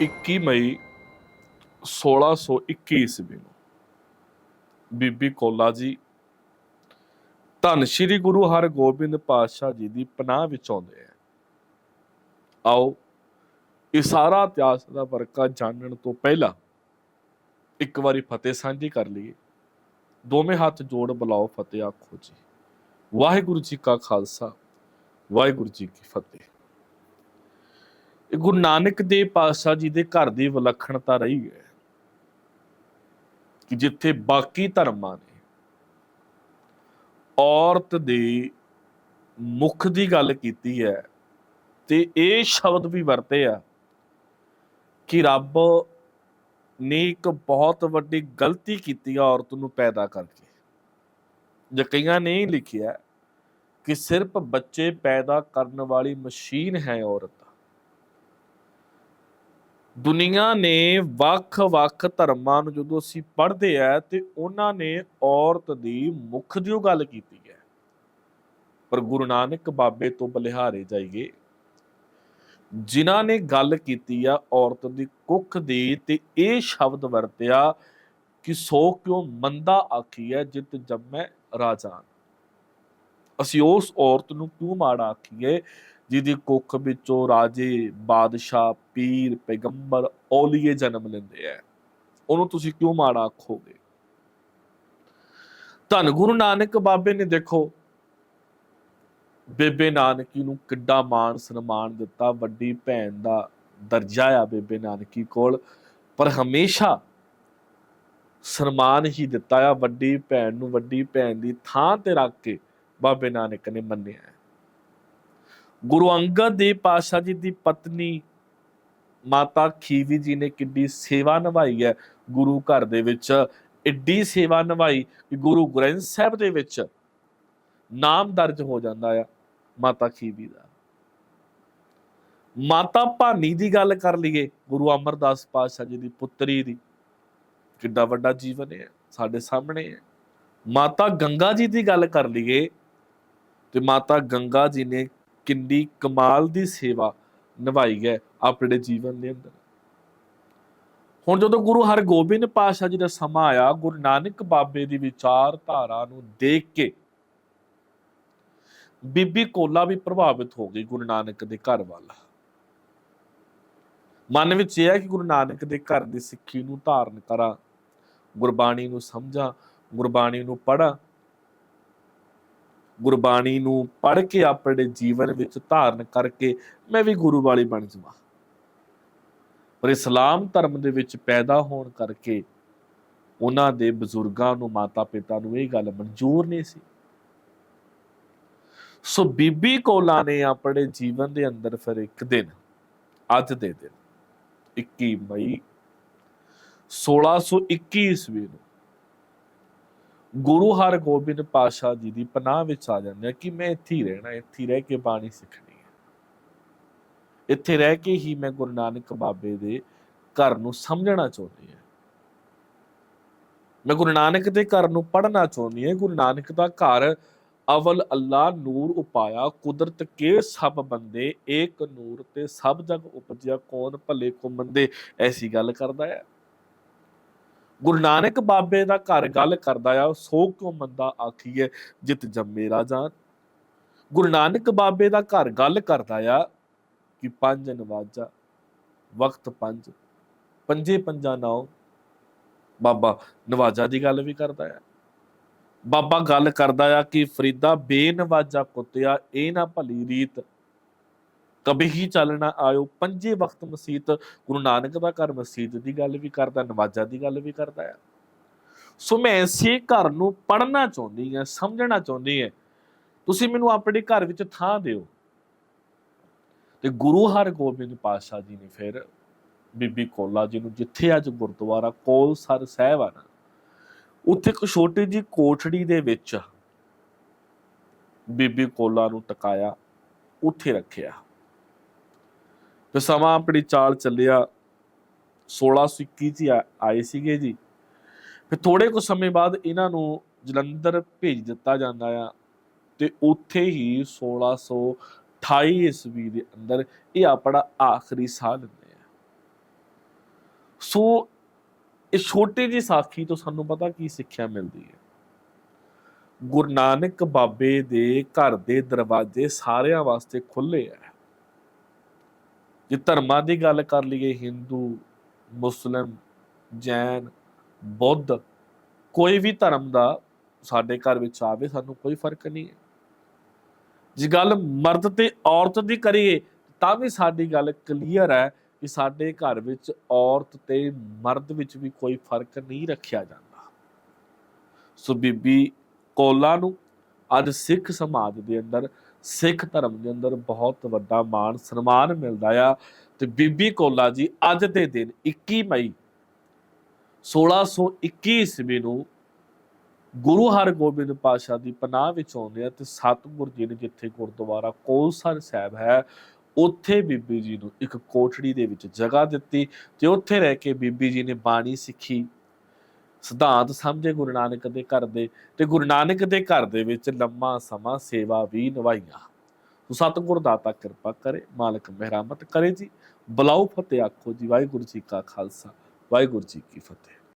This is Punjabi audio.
21 ਮਈ 1621 ਈਸਵੀ ਨੂੰ ਬੀਬੀ ਕੋਲਾ ਜੀ ਧੰਨ ਸ਼੍ਰੀ ਗੁਰੂ ਹਰਗੋਬਿੰਦ ਪਾਤਸ਼ਾਹ ਜੀ ਦੀ ਪਨਾਹ ਵਿੱਚ ਆਉਂਦੇ ਆ। ਆਓ, ਇਹ ਸਾਰਾ ਇਤਿਹਾਸ ਦਾ ਵਰਕਾ ਜਾਣਨ ਤੋਂ ਪਹਿਲਾਂ ਇੱਕ ਵਾਰੀ ਫਤਿਹ ਸਾਂਝੀ ਕਰ ਲਈਏ। ਦੋਵੇਂ ਹੱਥ ਜੋੜ ਬੁਲਾਓ ਫਤਿਹ ਆਖੋ ਜੀ। ਵਾਹਿਗੁਰੂ ਜੀ ਕਾ ਖਾਲਸਾ, ਵਾਹਿਗੁਰੂ ਜੀ ਕੀ ਫਤਿਹ। ਇਹ ਗੁਰੂ ਨਾਨਕ ਦੇਵ ਪਾਤਸ਼ਾਹ ਜੀ ਦੇ ਘਰ ਦੀ ਵਿਲੱਖਣਤਾ ਰਹੀ ਹੈ ਕਿ ਜਿੱਥੇ ਬਾਕੀ ਧਰਮਾਂ ਨੇ, ਔਰਤ ਦੇ ਮੁਖ ਦੀ ਗੱਲ ਕੀਤੀ ਹੈ ਤੇ ਇਹ ਸ਼ਬਦ ਵੀ ਵਰਤੇ ਆ ਕਿ ਰੱਬ ਨੇ ਇੱਕ ਬਹੁਤ ਵੱਡੀ ਗਲਤੀ ਕੀਤੀ ਆ ਔਰਤ ਨੂੰ ਪੈਦਾ ਕਰਕੇ। ਜੇ ਕਈਆਂ ਨੇ ਹੀ ਲਿਖਿਆ ਕਿ ਸਿਰਫ ਬੱਚੇ ਪੈਦਾ ਕਰਨ ਵਾਲੀ ਮਸ਼ੀਨ ਹੈ ਔਰਤ। ਦੁਨੀਆ ਨੇ ਵੱਖ-ਵੱਖ ਧਰਮਾਂ ਨੂੰ ਜਦੋਂ ਅਸੀਂ ਪੜ੍ਹਦੇ ਆ ਤੇ ਉਹਨਾਂ ਨੇ ਔਰਤ ਦੀ ਮੁੱਖ ਦੀ ਗੱਲ ਕੀਤੀ ਹੈ। ਪਰ ਗੁਰੂ ਨਾਨਕ ਬਾਬੇ ਤੋਂ ਬਲਿਹਾਰੇ ਜਾਈਏ, ਜਿਨ੍ਹਾਂ ਨੇ ਗੱਲ ਕੀਤੀ ਆ ਔਰਤ ਦੀ ਕੁੱਖ ਦੀ ਤੇ ਇਹ ਸ਼ਬਦ ਵਰਤਿਆ ਕਿ ਸੋ ਕਿਉ ਮੰਦਾ ਆਖੀ ਹੈ, ਜਿਤ ਜੰਮੈ ਰਾਜਾਨ। ਅਸੀਂ ਉਸ ਔਰਤ ਨੂੰ ਕਿਉਂ ਮਾੜਾ ਆਖੀਏ? ਜਿਹਦੀ ਕੁੱਖ ਵਿੱਚੋਂ ਰਾਜੇ, ਬਾਦਸ਼ਾਹ, ਪੀਰ, ਪੈਗੰਬਰ, ਔਲੀਏ ਜਨਮ ਲੈਂਦੇ ਆ ਉਹਨੂੰ ਤੁਸੀਂ ਕਿਉਂ ਮਾੜਾ ਆਖੋਗੇ ਧੰਨ ਗੁਰੂ ਨਾਨਕ ਬਾਬੇ ਨੇ ਦੇਖੋ, ਬੇਬੇ ਨਾਨਕੀ ਨੂੰ ਕਿੱਡਾ ਮਾਣ ਸਨਮਾਨ ਦਿੱਤਾ, ਵੱਡੀ ਭੈਣ ਦਾ ਦਰਜਾ ਆ ਬੇਬੇ ਨਾਨਕੀ ਕੋਲ, ਪਰ ਹਮੇਸ਼ਾ ਸਨਮਾਨ ਹੀ ਦਿੱਤਾ ਆ ਵੱਡੀ ਭੈਣ ਨੂੰ, ਵੱਡੀ ਭੈਣ ਦੀ ਥਾਂ ਤੇ ਰੱਖ ਕੇ ਬਾਬੇ ਨਾਨਕ ਨੇ ਮੰਨਿਆ ਹੈ। ਗੁਰੂ ਅੰਗਦ ਦੇਵ ਪਾਤਸ਼ਾਹ ਜੀ ਦੀ ਪਤਨੀ ਮਾਤਾ ਖੀਵੀ ਜੀ ਨੇ ਕਿੱਡੀ ਸੇਵਾ ਨਿਭਾਈ ਹੈ ਗੁਰੂ ਘਰ ਦੇ ਵਿੱਚ। ਏਡੀ ਸੇਵਾ ਨਿਭਾਈ ਕਿ ਗੁਰੂ ਗ੍ਰੰਥ ਸਾਹਿਬ ਦੇ ਵਿੱਚ ਨਾਮ ਦਰਜ ਹੋ ਜਾਂਦਾ ਆ ਮਾਤਾ ਖੀਵੀ ਦਾ। ਮਾਤਾ ਭਾਨੀ ਦੀ ਗੱਲ ਕਰ ਲਈਏ, ਗੁਰੂ ਅਮਰਦਾਸ ਪਾਤਸ਼ਾਹ ਜੀ ਦੀ ਪੁੱਤਰੀ ਦੀ। ਕਿੱਡਾ ਵੱਡਾ ਜੀਵਨ ਹੈ, ਸਾਡੇ ਸਾਹਮਣੇ ਹੈ। ਮਾਤਾ ਗੰਗਾ ਜੀ ਦੀ ਗੱਲ ਕਰ ਲਈਏ, ਤੇ ਮਾਤਾ ਗੰਗਾ ਜੀ ਨੇ ਕਿੰਨੀ ਕਮਾਲ ਦੀ ਸੇਵਾ ਨਿਭਾਈ ਹੈ ਆਪਣੇ ਜੀਵਨ ਦੇ ਅੰਦਰ। ਹੁਣ ਜਦੋਂ ਗੁਰੂ ਹਰਗੋਬਿੰਦ ਪਾਤਸ਼ਾਹ ਜੀ ਦਾ ਸਮਾਂ ਆਇਆ, ਗੁਰੂ ਨਾਨਕ ਬਾਬੇ ਦੀ ਵਿਚਾਰਧਾਰਾ ਨੂੰ ਦੇਖ ਕੇ ਬੀਬੀ ਕੋਲਾ ਵੀ ਪ੍ਰਭਾਵਿਤ ਹੋ ਗਈ ਗੁਰੂ ਨਾਨਕ ਦੇ ਘਰ ਵੱਲ। ਮਨ ਵਿੱਚ ਇਹ ਹੈ ਕਿ ਗੁਰੂ ਨਾਨਕ ਦੇ ਘਰ ਦੀ ਸਿੱਖੀ ਨੂੰ ਧਾਰਨ ਕਰਾਂ, ਗੁਰਬਾਣੀ ਨੂੰ ਸਮਝਾਂ, ਗੁਰਬਾਣੀ ਨੂੰ ਪੜਾਂ ਗੁਰਬਾਣੀ ਨੂੰ ਪੜ੍ਹ ਕੇ ਆਪਣੇ ਜੀਵਨ ਵਿੱਚ ਧਾਰਨ ਕਰਕੇ ਮੈਂ ਵੀ ਗੁਰੂ ਵਾਲੀ ਬਣ ਜਾਵਾਂ। ਪਰ ਇਸਲਾਮ ਧਰਮ ਦੇ ਵਿੱਚ ਪੈਦਾ ਹੋਣ ਕਰਕੇ ਉਹਨਾਂ ਦੇ ਬਜ਼ੁਰਗਾਂ ਨੂੰ ਮਾਤਾ ਪਿਤਾ ਨੂੰ ਇਹ ਗੱਲ ਮਨਜ਼ੂਰ ਨਹੀਂ ਸੀ। ਸੋ ਬੀਬੀ ਕੋਲਾ ਨੇ ਆਪਣੇ ਜੀਵਨ ਦੇ ਅੰਦਰ ਫਿਰ ਇੱਕ ਦਿਨ, ਅੱਜ ਦੇ ਦਿਨ 21 ਮਈ 1621 ਈਸਵੀ ਨੂੰ ਗੁਰੂ ਹਰਗੋਬਿੰਦ ਪਾਤਸ਼ਾਹ ਜੀ ਦੀ ਪਨਾਹ ਵਿੱਚ ਆ ਜਾਂਦੇ ਆ ਕਿ ਮੈਂ ਇੱਥੇ ਹੀ ਰਹਿਣਾ, ਇੱਥੇ ਰਹਿ ਕੇ ਬਾਣੀ ਸਿੱਖਣੀ ਹੈ। ਇੱਥੇ ਰਹਿ ਕੇ ਹੀ ਮੈਂ ਗੁਰੂ ਨਾਨਕ ਬਾਬੇ ਦੇ ਘਰ ਨੂੰ ਸਮਝਣਾ ਚਾਹੁੰਦੀ ਹਾਂ। ਮੈਂ ਗੁਰੂ ਨਾਨਕ ਦੇ ਘਰ ਨੂੰ ਪੜ੍ਹਨਾ ਚਾਹੁੰਦੀ ਹਾਂ। ਗੁਰੂ ਨਾਨਕ ਦਾ ਘਰ ਅਵਲ ਅੱਲਾ ਨੂਰ ਉਪਾਇਆ, ਕੁਦਰਤ ਕੇ ਸਭ ਬੰਦੇ, ਏਕ ਨੂਰ ਤੇ ਸਭ ਜਗ ਉਪਜਿਆ, ਕੌਣ ਭਲੇ ਕੋ ਮੰਦੇ ਐਸੀ ਗੱਲ ਕਰਦਾ ਹੈ। ਗੁਰੂ ਨਾਨਕ ਬਾਬੇ ਦਾ ਘਰ ਗੱਲ ਕਰਦਾ ਆ, ਸੋ ਕਿਉ ਮੰਦਾ ਆਖੀਏ ਜਿਤ ਜੰਮੇ ਰਾਜਾਨ ਗੁਰੂ ਨਾਨਕ ਬਾਬੇ ਦਾ ਘਰ ਗੱਲ ਕਰਦਾ ਆ ਕਿ ਪੰਜ ਨਵਾਜਾ, ਵਕਤ ਪੰਜ, ਪੰਜੇ ਪੰਜਾਂ ਨਾਉ। ਬਾਬਾ ਨਵਾਜਾ ਦੀ ਗੱਲ ਵੀ ਕਰਦਾ ਆ। ਬਾਬਾ ਗੱਲ ਕਰਦਾ ਆ ਕਿ ਫਰੀਦਾ ਬੇਨਵਾਜਾ ਕੁੱਤਿਆ, ਇਹ ਨਾ ਭਲੀ ਰੀਤ ਕਬੀ ਹੀ ਚੱਲਣਾ ਆਇਓ। ਪੰਜੇ ਵਕਤ ਮਸਜਿਦ ਗੁਰੂ ਨਾਨਕ ਦਾ ਘਰ ਮਸਜਿਦ ਦੀ ਗੱਲ ਵੀ ਕਰਦਾ, ਨਵਾਜ਼ਾਂ ਦੀ ਗੱਲ ਵੀ ਕਰਦਾ ਆ। ਸੋ ਮੈਂ ਇਸੇ ਘਰ ਨੂੰ ਪੜ੍ਹਨਾ ਚਾਹੁੰਦੀ ਹਾਂ, ਸਮਝਣਾ ਚਾਹੁੰਦੀ ਹਾਂ। ਤੁਸੀਂ ਮੈਨੂੰ ਆਪਣੇ ਘਰ ਵਿੱਚ ਥਾਂ ਦਿਓ। ਤੇ ਗੁਰੂ ਹਰਗੋਬਿੰਦ ਪਾਤਸ਼ਾਹ ਜੀ ਨੇ ਫਿਰ ਬੀਬੀ ਕੋਲਾ ਜੀ ਨੂੰ ਜਿੱਥੇ ਅੱਜ ਗੁਰਦੁਆਰਾ ਕੋਲ ਸਰ ਸਾਹਿਬ ਆ ਨਾ, ਉੱਥੇ ਇੱਕ ਛੋਟੀ ਜੀ ਕੋਠੜੀ ਦੇ ਵਿੱਚ ਬੀਬੀ ਕੋਲਾ ਨੂੰ ਟਿਕਾਇਆ, ਉੱਥੇ ਰੱਖਿਆ। ਤੇ ਸਮਾਂ ਆਪਣੀ ਚਾਲ ਚੱਲਿਆ। 1621 ਚ ਹੀ ਆਏ ਸੀਗੇ ਜੀ। ਫਿਰ ਥੋੜੇ ਕੁ ਸਮੇਂ ਬਾਅਦ ਇਹਨਾਂ ਨੂੰ ਜਲੰਧਰ ਭੇਜ ਦਿੱਤਾ ਜਾਂਦਾ ਆ ਤੇ ਉੱਥੇ ਹੀ 1628 ਈਸਵੀ ਦੇ ਅੰਦਰ ਇਹ ਆਪਣਾ ਆਖਰੀ ਸਾਹ ਲੈਂਦੇ ਆ। ਸੋ ਇਹ ਛੋਟੀ ਜੀ ਸਾਖੀ ਤੋਂ ਸਾਨੂੰ ਪਤਾ ਕੀ ਸਿੱਖਿਆ ਮਿਲਦੀ ਹੈ। ਗੁਰੂ ਨਾਨਕ ਬਾਬੇ ਦੇ ਘਰ ਦੇ ਦਰਵਾਜ਼ੇ ਸਾਰਿਆਂ ਵਾਸਤੇ ਖੁੱਲੇ ਆ। ਜੇ ਧਰਮਾਂ ਦੀ ਗੱਲ ਕਰ ਲਈਏ, ਹਿੰਦੂ, ਮੁਸਲਮ, ਜੈਨ, ਬੁੱਧ, ਕੋਈ ਵੀ ਧਰਮ ਦਾ ਸਾਡੇ ਘਰ ਵਿੱਚ ਆਵੇ, ਸਾਨੂੰ ਕੋਈ ਫ਼ਰਕ ਨਹੀਂ ਹੈ। ਜੇ ਗੱਲ ਮਰਦ ਤੇ ਔਰਤ ਦੀ ਕਰੀਏ, ਤਾਂ ਵੀ ਸਾਡੀ ਗੱਲ ਕਲੀਅਰ ਹੈ ਕਿ ਸਾਡੇ ਘਰ ਵਿੱਚ ਔਰਤ ਤੇ ਮਰਦ ਵਿੱਚ ਵੀ ਕੋਈ ਫ਼ਰਕ ਨਹੀਂ ਰੱਖਿਆ ਜਾਂਦਾ। ਸੋ ਬੀਬੀ ਕੋਲਾ ਨੂੰ ਅੱਜ ਸਿੱਖ ਸਮਾਜ ਦੇ ਅੰਦਰ ਸਿੱਖ ਧਰਮ ਦੇ ਅੰਦਰ ਬਹੁਤ ਵੱਡਾ ਮਾਣ, ਸਨਮਾਨ ਮਿਲਦਾ ਆ। ਤੇ ਬੀਬੀ ਕੋਲਾ ਜੀ ਅੱਜ ਦੇ ਦਿਨ 21 ਮਈ 1621 ਈਸਵੀ ਨੂੰ ਗੁਰੂ ਹਰਗੋਬਿੰਦ ਪਾਸ਼ਾ ਦੀ ਪਨਾਹ ਵਿੱਚ ਆਉਂਦੇ ਆ ਤੇ ਸਤਿਗੁਰ ਜੀ ਨੇ ਜਿੱਥੇ ਗੁਰਦੁਆਰਾ ਕੋਲਸਰ ਸਾਹਿਬ ਹੈ, ਉੱਥੇ ਬੀਬੀ ਜੀ ਨੂੰ ਇੱਕ ਕੋਠੜੀ ਦੇ ਵਿੱਚ ਜਗ੍ਹਾ ਦਿੱਤੀ ਤੇ ਉੱਥੇ ਰਹਿ ਕੇ ਬੀਬੀ ਜੀ ਨੇ ਬਾਣੀ ਸਿੱਖੀ। ਸਿਧਾਂਤ ਸਮਝੇ ਗੁਰੂ ਨਾਨਕ ਦੇ ਘਰ ਦੇ ਤੇ ਗੁਰੂ ਨਾਨਕ ਦੇ ਘਰ ਦੇ ਵਿੱਚ ਲੰਮਾ ਸਮਾਂ ਸੇਵਾ ਵੀ ਨਿਭਾਈਆਂ। ਸੋ ਸਤਿਗੁਰ ਦਾਤਾ ਕਿਰਪਾ ਕਰੇ, ਮਾਲਕ ਮਿਹਰਮਤ ਕਰੇ ਜੀ। ਬਲਾਉ ਫਤਿਹ ਆਖੋ ਜੀ, ਵਾਹਿਗੁਰੂ ਜੀ ਕਾ ਖਾਲਸਾ, ਵਾਹਿਗੁਰੂ ਜੀ ਕੀ ਫਤਿਹ।